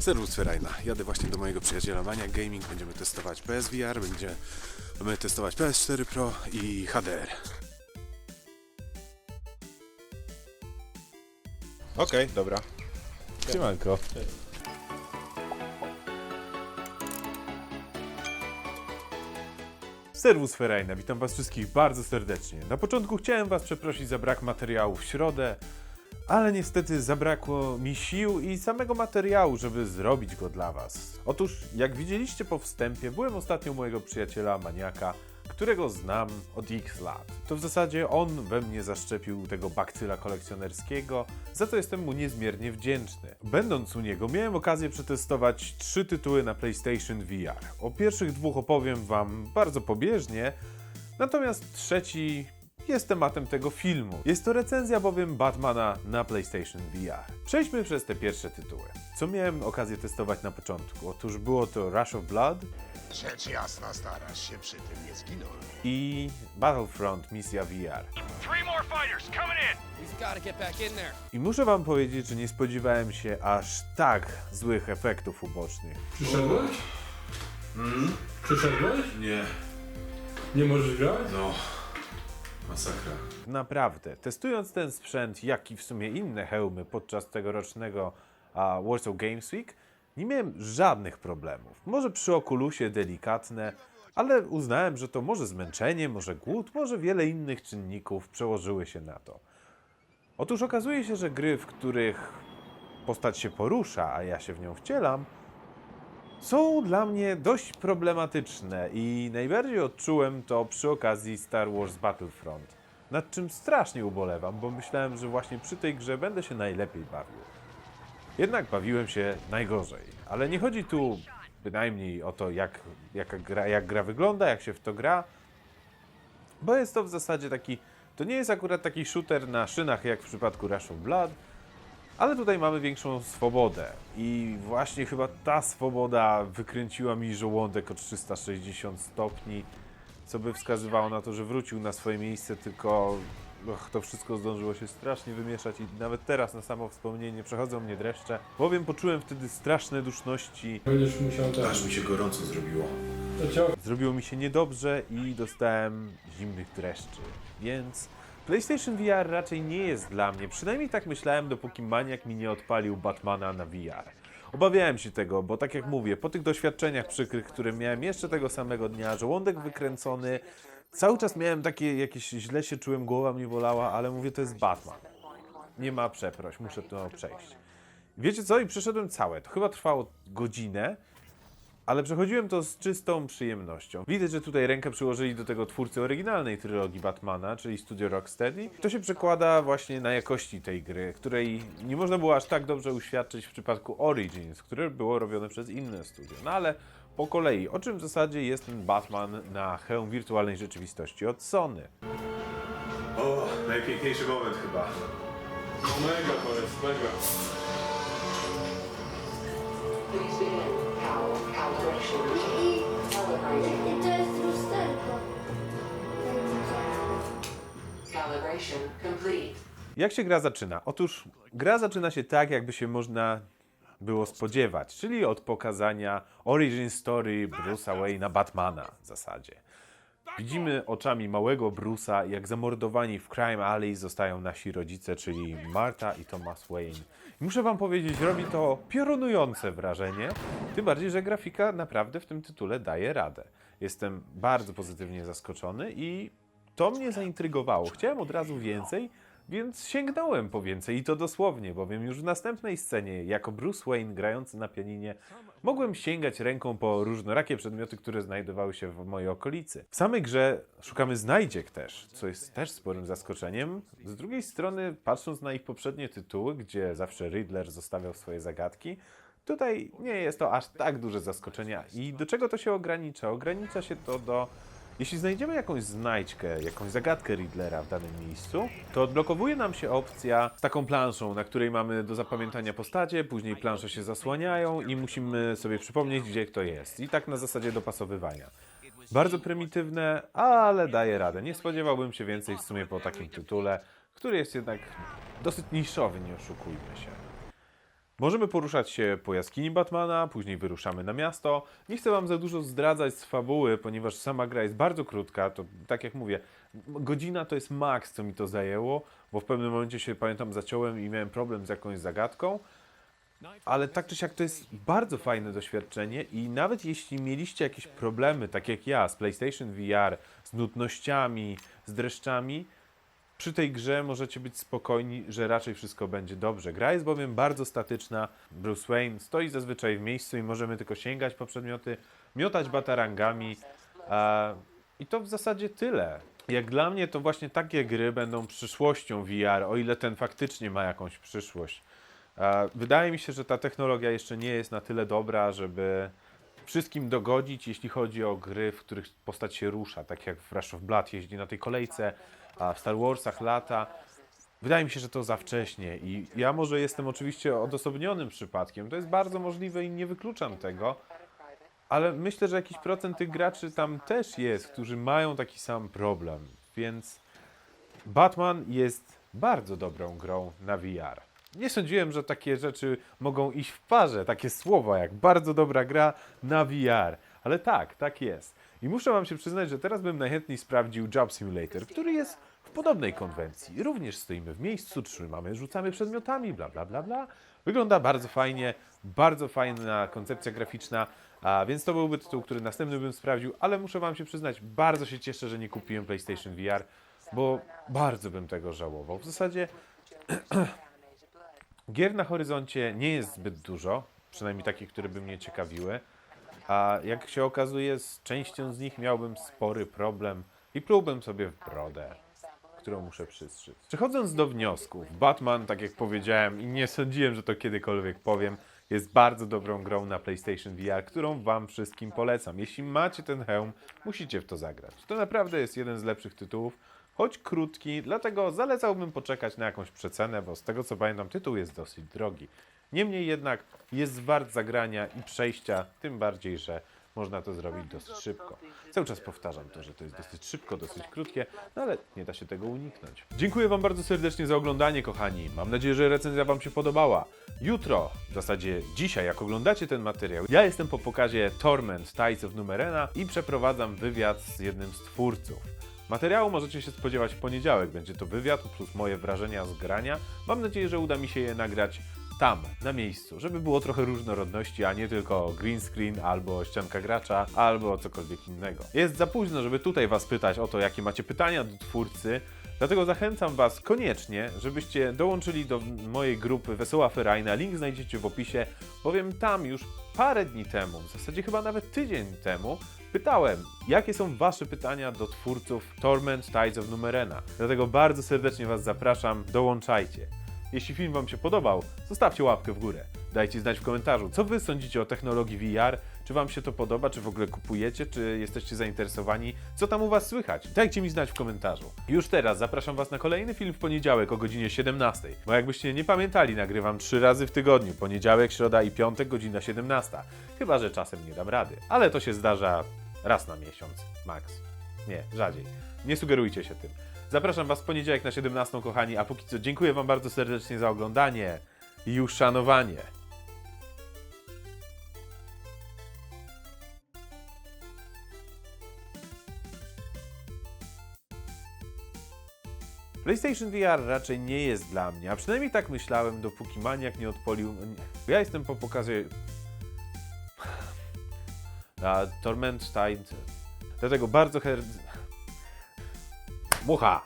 Serwus Ferajna. Jadę właśnie do mojego przyjaciela Maniac Gaming. Będziemy testować PSVR, będziemy testować PS4 Pro i HDR. Okej, dobra. Siemanko. Serwus Ferajna, witam was wszystkich bardzo serdecznie. Na początku chciałem was przeprosić za brak materiału w środę, ale niestety zabrakło mi sił i samego materiału, żeby zrobić go dla Was. Otóż, jak widzieliście po wstępie, byłem ostatnio mojego przyjaciela maniaka, którego znam od x lat. To w zasadzie on we mnie zaszczepił tego bakcyla kolekcjonerskiego, za co jestem mu niezmiernie wdzięczny. Będąc u niego, miałem okazję przetestować trzy tytuły na PlayStation VR. O pierwszych dwóch opowiem Wam bardzo pobieżnie, natomiast trzeci jest tematem tego filmu. Jest to recenzja bowiem Batmana na PlayStation VR. Przejdźmy przez te pierwsze tytuły. Co miałem okazję testować na początku? Otóż było to Rush of Blood Rzecz jasna, starasz się przy tym nie zginąć. i Battlefront Misja VR. Three more fighters coming in. He's got to get back in there. I muszę wam powiedzieć, że nie spodziewałem się aż tak złych efektów ubocznych. Przyszedłeś? Przyszedłeś? Nie, Nie możesz grać? no. Masakra. Naprawdę, testując ten sprzęt, jak i w sumie inne hełmy podczas tegorocznego a, Warsaw Games Week, nie miałem żadnych problemów. Może przy okulusie delikatne, ale uznałem, że to może zmęczenie, może głód, może wiele innych czynników przełożyły się na to. Otóż okazuje się, że gry, w których postać się porusza, a ja się w nią wcielam, są dla mnie dość problematyczne i najbardziej odczułem to przy okazji Star Wars Battlefront, nad czym strasznie ubolewam, bo myślałem, że właśnie przy tej grze będę się najlepiej bawił. Jednak bawiłem się najgorzej, ale nie chodzi tu bynajmniej o to, jak, gra, jak gra wygląda, jak się w to gra, bo jest to w zasadzie taki, to nie jest akurat taki shooter na szynach jak w przypadku Rush of Blood, ale tutaj mamy większą swobodę i właśnie chyba ta swoboda wykręciła mi żołądek o 360 stopni, co by wskazywało na to, że wrócił na swoje miejsce, tylko och, to wszystko zdążyło się strasznie wymieszać i nawet teraz na samo wspomnienie przechodzą mnie dreszcze, bowiem poczułem wtedy straszne duszności. Będziesz musiał. Aż mi się gorąco zrobiło. To Zrobiło mi się niedobrze i dostałem zimnych dreszczy, więc PlayStation VR raczej nie jest dla mnie. Przynajmniej tak myślałem, dopóki maniak mi nie odpalił Batmana na VR. Obawiałem się tego, bo tak jak mówię, po tych doświadczeniach przykrych, które miałem jeszcze tego samego dnia, żołądek wykręcony, cały czas miałem takie jakieś, źle się czułem, głowa mnie bolała, ale mówię, to jest Batman. Nie ma przeproś, muszę to przejść. Wiecie co? I przeszedłem całe. To chyba trwało godzinę, ale przechodziłem to z czystą przyjemnością. Widać, że tutaj rękę przyłożyli do tego twórcy oryginalnej trylogii Batmana, czyli Studio Rocksteady. To się przekłada właśnie na jakości tej gry, której nie można było aż tak dobrze uświadczyć w przypadku Origins, które było robione przez inne studio. No ale po kolei, o czym w zasadzie jest ten Batman na hełm wirtualnej rzeczywistości od Sony? O, najpiękniejszy moment chyba. mega powiedz, mega. I, Calibrating. i to jest lusterko. Calibration complete. Jak się gra zaczyna? Otóż gra zaczyna się tak, jakby się można było spodziewać, czyli od pokazania origin story Bruce'a Wayne'a Batmana w zasadzie. Widzimy oczami małego Bruce'a, jak zamordowani w Crime Alley zostają nasi rodzice, czyli Marta i Thomas Wayne. I muszę wam powiedzieć, robi to piorunujące wrażenie, tym bardziej, że grafika naprawdę w tym tytule daje radę. Jestem bardzo pozytywnie zaskoczony i to mnie zaintrygowało. Chciałem od razu więcej, więc sięgnąłem po więcej i to dosłownie, bowiem już w następnej scenie, jako Bruce Wayne grający na pianinie, mogłem sięgać ręką po różnorakie przedmioty, które znajdowały się w mojej okolicy. W samej grze szukamy znajdziek też, co jest też sporym zaskoczeniem. Z drugiej strony, patrząc na ich poprzednie tytuły, gdzie zawsze Riddler zostawiał swoje zagadki, Tutaj nie jest to aż tak duże zaskoczenie. I do czego to się ogranicza? Ogranicza się to do. Jeśli znajdziemy jakąś znajdźkę, jakąś zagadkę Riddlera w danym miejscu, to odblokowuje nam się opcja z taką planszą, na której mamy do zapamiętania postacie, później plansze się zasłaniają i musimy sobie przypomnieć, gdzie kto jest. I tak na zasadzie dopasowywania. Bardzo prymitywne, ale daje radę. Nie spodziewałbym się więcej w sumie po takim tytule, który jest jednak dosyć niszowy, nie oszukujmy się. Możemy poruszać się po jaskini Batmana, później wyruszamy na miasto. Nie chcę wam za dużo zdradzać z fabuły, ponieważ sama gra jest bardzo krótka. To tak jak mówię, godzina to jest maks, co mi to zajęło, bo w pewnym momencie się pamiętam zaciąłem i miałem problem z jakąś zagadką. Ale tak czy siak to jest bardzo fajne doświadczenie i nawet jeśli mieliście jakieś problemy, tak jak ja, z PlayStation VR, z nudnościami, z dreszczami, przy tej grze możecie być spokojni, że raczej wszystko będzie dobrze. Gra jest bowiem bardzo statyczna. Bruce Wayne stoi zazwyczaj w miejscu i możemy tylko sięgać po przedmioty, miotać batarangami. I to w zasadzie tyle. Jak dla mnie to właśnie takie gry będą przyszłością VR, o ile ten faktycznie ma jakąś przyszłość. Wydaje mi się, że ta technologia jeszcze nie jest na tyle dobra, żeby wszystkim dogodzić, jeśli chodzi o gry, w których postać się rusza, tak jak w Rush of Blood jeździ na tej kolejce, a w Star Warsach lata. Wydaje mi się, że to za wcześnie i ja może jestem oczywiście odosobnionym przypadkiem, to jest bardzo możliwe i nie wykluczam tego, ale myślę, że jakiś procent tych graczy tam też jest, którzy mają taki sam problem, więc Batman jest bardzo dobrą grą na VR. Nie sądziłem, że takie rzeczy mogą iść w parze, takie słowa jak bardzo dobra gra na VR, ale tak, tak jest. I muszę wam się przyznać, że teraz bym najchętniej sprawdził Job Simulator, który jest podobnej konwencji. Również stoimy w miejscu, trzymamy, rzucamy przedmiotami, bla bla bla bla. Wygląda bardzo fajnie, bardzo fajna koncepcja graficzna, a więc to byłby tytuł, który następny bym sprawdził, ale muszę wam się przyznać, bardzo się cieszę, że nie kupiłem PlayStation VR, bo bardzo bym tego żałował. W zasadzie Gier na horyzoncie nie jest zbyt dużo, przynajmniej takich, które by mnie ciekawiły. A jak się okazuje, z częścią z nich miałbym spory problem i plułbym sobie w brodę, którą muszę przyszyć. Przechodząc do wniosków, Batman, tak jak powiedziałem i nie sądziłem, że to kiedykolwiek powiem, jest bardzo dobrą grą na PlayStation VR, którą Wam wszystkim polecam. Jeśli macie ten hełm, musicie w to zagrać. To naprawdę jest jeden z lepszych tytułów, choć krótki, dlatego zalecałbym poczekać na jakąś przecenę, bo z tego co pamiętam, tytuł jest dosyć drogi. Niemniej jednak jest wart zagrania i przejścia, tym bardziej, że można to zrobić dosyć szybko. Cały czas powtarzam to, że to jest dosyć szybko, dosyć krótkie, no ale nie da się tego uniknąć. Dziękuję Wam bardzo serdecznie za oglądanie, kochani. Mam nadzieję, że recenzja Wam się podobała. Jutro, w zasadzie dzisiaj, jak oglądacie ten materiał, ja jestem po pokazie Torment Tides of Numerena i przeprowadzam wywiad z jednym z twórców. Materiału możecie się spodziewać w poniedziałek. Będzie to wywiad plus moje wrażenia z grania. Mam nadzieję, że uda mi się je nagrać tam, na miejscu, żeby było trochę różnorodności, a nie tylko green screen, albo ścianka gracza, albo cokolwiek innego. Jest za późno, żeby tutaj Was pytać o to, jakie macie pytania do twórcy, dlatego zachęcam Was koniecznie, żebyście dołączyli do mojej grupy Wesoła Ferajna. Link znajdziecie w opisie, bowiem tam już parę dni temu, w zasadzie chyba nawet tydzień temu, pytałem, jakie są Wasze pytania do twórców Torment Tides of Numerena. Dlatego bardzo serdecznie Was zapraszam, dołączajcie. Jeśli film Wam się podobał, zostawcie łapkę w górę. Dajcie znać w komentarzu, co Wy sądzicie o technologii VR, czy Wam się to podoba, czy w ogóle kupujecie, czy jesteście zainteresowani, co tam u Was słychać. Dajcie mi znać w komentarzu. Już teraz zapraszam Was na kolejny film w poniedziałek o godzinie 17, bo jakbyście nie pamiętali, nagrywam trzy razy w tygodniu, poniedziałek, środa i piątek, godzina 17. Chyba, że czasem nie dam rady, ale to się zdarza raz na miesiąc, max. Nie, rzadziej. Nie sugerujcie się tym. Zapraszam Was w poniedziałek na 17, kochani, a póki co dziękuję Wam bardzo serdecznie za oglądanie i uszanowanie. PlayStation VR raczej nie jest dla mnie, a przynajmniej tak myślałem, dopóki maniak nie odpolił. Ja jestem po pokazie. Torment Tide. Dlatego bardzo her... Mucha!